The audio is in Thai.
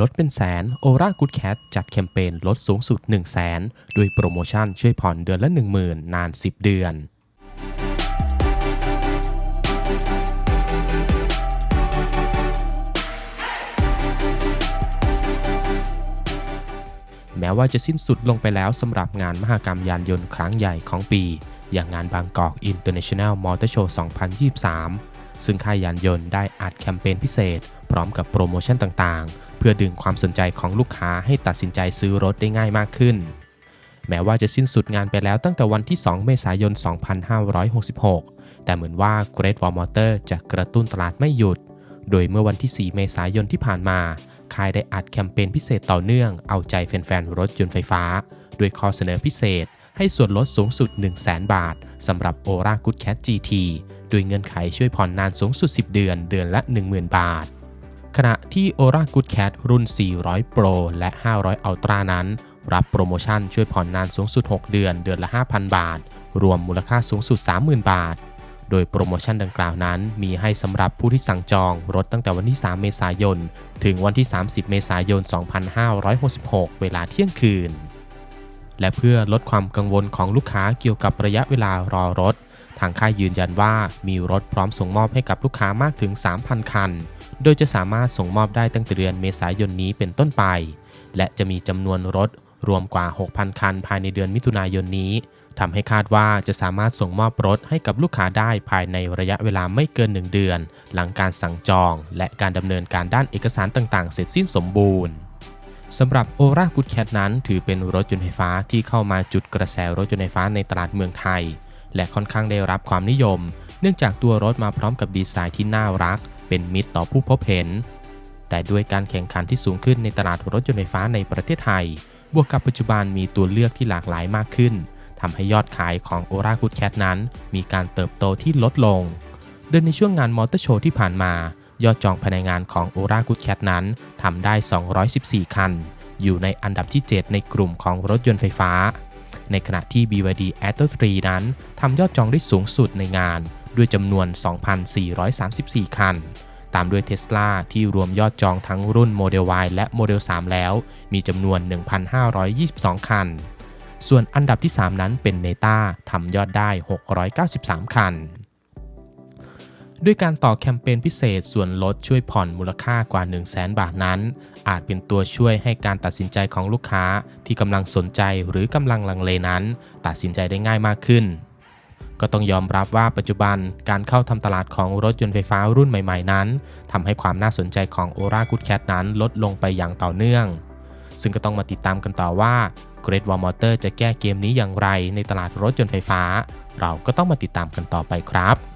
ลดเป็นแสน o r a Good Cat จัดแคมเปญลดสูงสุด 1 0 0 0 0แสนด้วยโปรโมชั่นช่วยผ่อนเดือนละ 10,000 นาน 10 เดือนแม้ว่าจะสิ้นสุดลงไปแล้วสำหรับงานมหกรรมยานยนต์ครั้งใหญ่ของปี อย่างงานบางกอก International Motor Show 2023 ซึ่งค่ายยานยนต์ได้อัดแคมเปญพิเศษ พร้อมกับโปรโมชั่นต่างๆ เพื่อดึงความสนใจของลูกค้าให้ตัดสินใจซื้อรถได้ง่ายมากขึ้น แม้ว่าจะสิ้นสุดงานไปแล้วตั้งแต่วันที่ 2 เมษายน 2566 แต่เหมือนว่า Great Wall Motor จะกระตุ้นตลาดไม่หยุด โดยเมื่อวันที่ 4 เมษายนที่ผ่านมาค่ายได้อัดแคมเปญพิเศษต่อเนื่องเอาใจแฟนๆรถยนต์ไฟฟ้า ด้วยข้อเสนอพิเศษ ให้ส่วนลดสูงสุด 1 0 0 0 0แบาทสำหรับ Ora Good Cat GT โดยเงื่อนไขช่วยผ่อนนานสูงสุด 10 เดือนเดือนละ 10,000 บาท ขณะที่ Ora Good Cat รุ่น 400 Pro และ 500 Ultra นั้น รับโปรโมชั่นช่วยผ่อนนานสูงสุด 6 เดือนเดือนละ 5,000 บาท รวมมูลค่าสูงสุด 30,000 บาท โดยโปรโมชั่นดังกล่าวนั้น มีให้สำหรับผู้ที่สั่งจองรถตั้งแต่วันที่ 3 เมษายน ถึงวันที่ 30 เมษายน 2566 เวลาเที่ยงคืน และเพื่อลดความกังวลของลูกค้าเกี่ยวกับระยะเวลารอรถ ทางค่ายยืนยันว่ามีรถพร้อมส่งมอบให้กับลูกค้ามากถึง 3,000 คัน โดยจะสามารถส่งมอบได้ตั้งแต่เดือนเมษายนนี้เป็นต้นไป และจะมีจำนวนรถรวมกว่า 6,000 คันภายในเดือนมิถุนายนนี้ทำให้คาดว่าจะสามารถส่งมอบรถให้กับลูกค้าได้ภายในระยะเวลาไม่เกิน 1 เดือน หลังการสั่งจอง และการดำเนินการด้านเอกสารต่างๆ เสร็จสิ้นสมบูรณ์ สำหรับ o r a Good Cat นั้น ถือเป็นรถยนต์ไฟฟ้าที่เข้ามาจุดกระแสรถยนต์ไฟฟ้าในตลาดเมืองไทย และค่อนข้างได้รับความนิยม เนื่องจากตัวรถมาพร้อมกับดีไซน์ที่น่ารัก เป็นมิตรต่อผู้พบเห็น แต่ด้วยการแข่งขันที่สูงขึ้นในตลาดรถยนต์ไฟฟ้าในประเทศไทย บวกกับปัจจุบันมีตัวเลือกที่หลากหลายมากขึ้นทำให้ยอดขายของ o r a Good Cat นั้น มีการเติบโตที่ลดลง โดยในช่วงงานมอเตอร์โชว์ที่ผ่านมา ยอดจองภายในงานของ o r a Good Cat นั้นทำได้ 214 คัน อยู่ในอันดับที่ 7 ในกลุ่มของรถยนต์ไฟฟ้า ในขณะที่ BYD a t o 3นั้นทำยอดจองได้สูงสุดในงาน ด้วยจำนวน 2,434 คัน ตามด้วย Tesla ที่รวมยอดจองทั้งรุ่น Model Y และ Model 3 แล้ว มีจำนวน 1,522 คัน ส่วนอันดับที่ 3 นั้นเป็น Neta ทำยอดได้ 693 คัน ด้วยการต่อแคมเปญพิเศษส่วนลดช่วยผ่อนมูลค่ากว่า 1 0 0 0 0แบาทนั้น อาจเป็นตัวช่วยให้การตัดสินใจของลูกค้าที่กำลังสนใจหรือกำลังลังเลนั้น ตัดสินใจได้ง่ายมากขึ้น ก็ต้องยอมรับว่าปัจจุบันการเข้าทำตลาดของรถยนต์ไฟฟ้ารุ่นใหม่ๆ นั้นทำให้ความน่าสนใจของ o r a Good Cat นั้นลดลงไปอย่างต่อเนื่อง ซึ่งก็ต้องมาติดตามกันต่อว่า Great Wall Motor จะแก้เกมนี้อย่างไรในตลาดรถยนต์ไฟฟ้า เราก็ต้องมาติดตามกันต่อไปครับ